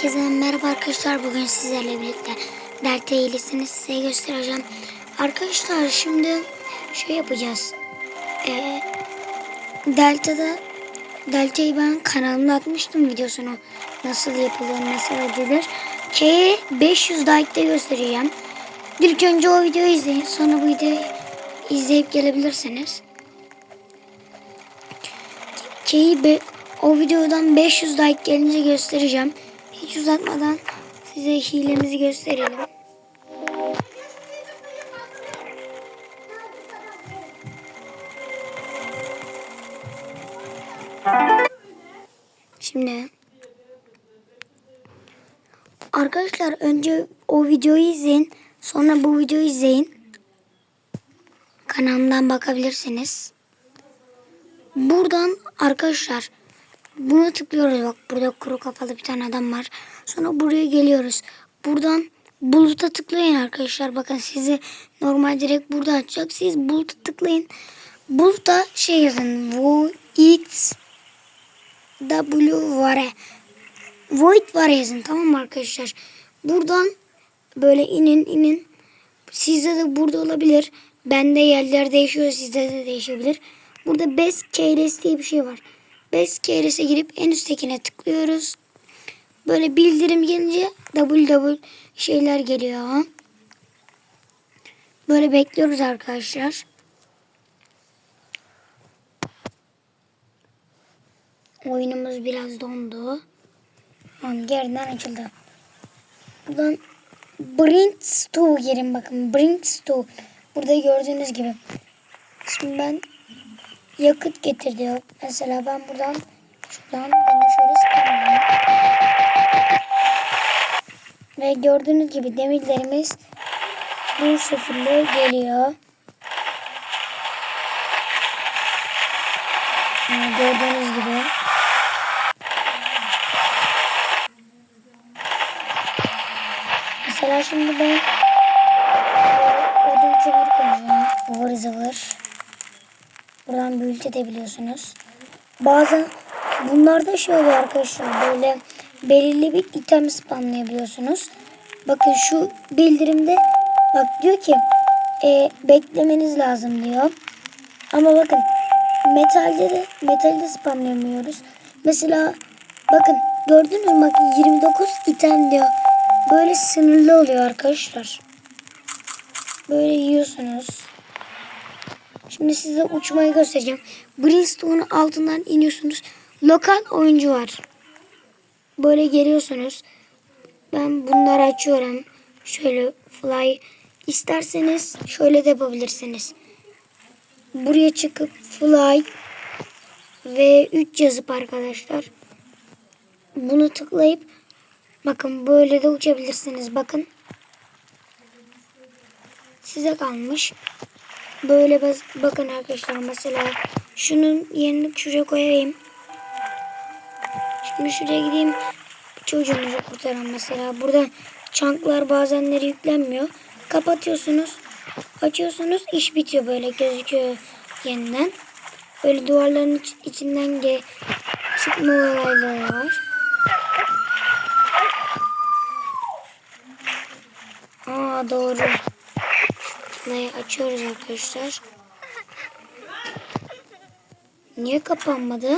Herkese merhaba arkadaşlar. Bugün sizlerle birlikte Delta iyisini size göstereceğim. Arkadaşlar şimdi şey yapacağız. Ee, Delta'da Delta'yı ben kanalımda atmıştım videosunu. Nasıl yapılır, nasıl edilir. K'ye 500 like'da göstereceğim. İlk önce o videoyu izleyin. Sonra bu videoyu izleyip gelebilirsiniz. K'yi o videodan 500 like gelince göstereceğim. Hiç uzatmadan size hilemizi gösterelim. Şimdi arkadaşlar önce o videoyu izleyin. Sonra bu videoyu izleyin. Kanalımdan bakabilirsiniz. Buradan arkadaşlar buna tıklıyoruz bak burada kuru kafalı bir tane adam var. Sonra buraya geliyoruz. Buradan buluta tıklayın arkadaşlar. Bakın sizi normal direkt burada açacak. Siz buluta tıklayın. Buluta şey yazın. Void W var. Void var yazın tamam mı arkadaşlar? Buradan böyle inin inin. Sizde de burada olabilir. Bende yerler değişiyor. Sizde de değişebilir. Burada Best KRS diye bir şey var. Best KRS'e girip en üsttekine tıklıyoruz. Böyle bildirim gelince double double şeyler geliyor. Böyle bekliyoruz arkadaşlar. Oyunumuz biraz dondu. Tamam geriden açıldı. Buradan Brinks2 girin bakın. Brinks2. Burada gördüğünüz gibi. Şimdi ben yakıt getir diyor. Mesela ben buradan şuradan bunu şöyle sıkıyorum. Ve gördüğünüz gibi demirlerimiz bu şekilde geliyor. Yani gördüğünüz gibi. Mesela şimdi ben Buradan büyült edebiliyorsunuz. Bazen bunlarda şey oluyor arkadaşlar böyle belirli bir item spamlayabiliyorsunuz. Bakın şu bildirimde bak diyor ki e, beklemeniz lazım diyor. Ama bakın metalde de metalde spamlayamıyoruz. Mesela bakın gördünüz mü bakın 29 item diyor. Böyle sınırlı oluyor arkadaşlar. Böyle yiyorsunuz. Şimdi size uçmayı göstereceğim. Brimstone'un altından iniyorsunuz. Lokal oyuncu var. Böyle geliyorsunuz. Ben bunları açıyorum. Şöyle fly. İsterseniz şöyle de yapabilirsiniz. Buraya çıkıp fly ve 3 yazıp arkadaşlar. Bunu tıklayıp bakın böyle de uçabilirsiniz. Bakın. Size kalmış. Böyle bas, bakın arkadaşlar mesela şunun yerini şuraya koyayım. Şimdi şuraya gideyim. Çocuğunuzu kurtaran mesela. Burada çanklar bazenleri yüklenmiyor. Kapatıyorsunuz. Açıyorsunuz. iş bitiyor böyle gözüküyor yeniden. Böyle duvarların iç, içinden ge çıkma olayları var. Aa doğru. Şurayı açıyoruz arkadaşlar. Niye kapanmadı?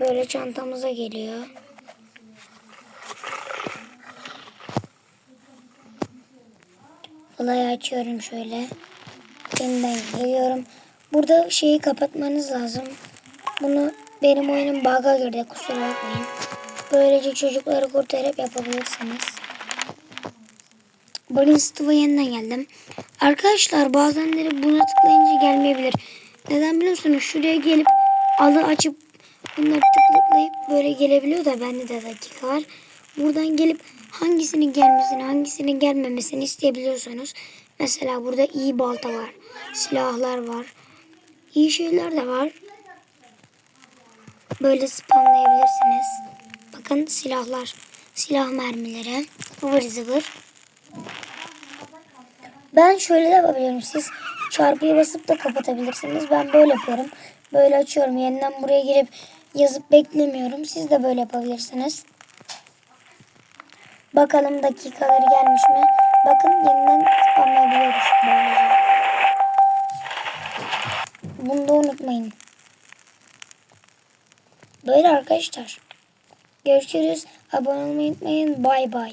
Böyle çantamıza geliyor. Olayı açıyorum şöyle. Yeniden geliyorum. Burada şeyi kapatmanız lazım. Bunu benim oyunum bug'a girdi kusura bakmayın. Böylece çocukları kurtarıp yapabilirsiniz. Brimstone'a yeniden geldim. Arkadaşlar bazenleri buna tıklayınca gelmeyebilir. Neden biliyorsunuz? Şuraya gelip alı açıp bunları tıklayıp böyle gelebiliyor da bende de dakika var. Buradan gelip hangisinin gelmesini hangisinin gelmemesini isteyebiliyorsunuz. Mesela burada iyi balta var. Silahlar var. İyi şeyler de var. Böyle spamlayabilirsiniz. Bakın silahlar. Silah mermileri. Ivır zıvır. Ben şöyle de yapabiliyorum. Siz çarpıya basıp da kapatabilirsiniz. Ben böyle yapıyorum. böyle açıyorum. Yeniden buraya girip yazıp beklemiyorum. Siz de böyle yapabilirsiniz. Bakalım dakikaları gelmiş mi? Bakın yeniden spamlayabiliyoruz böylece. Bunu da unutmayın. Böyle arkadaşlar. Görüşürüz. Abone olmayı unutmayın. Bay bay.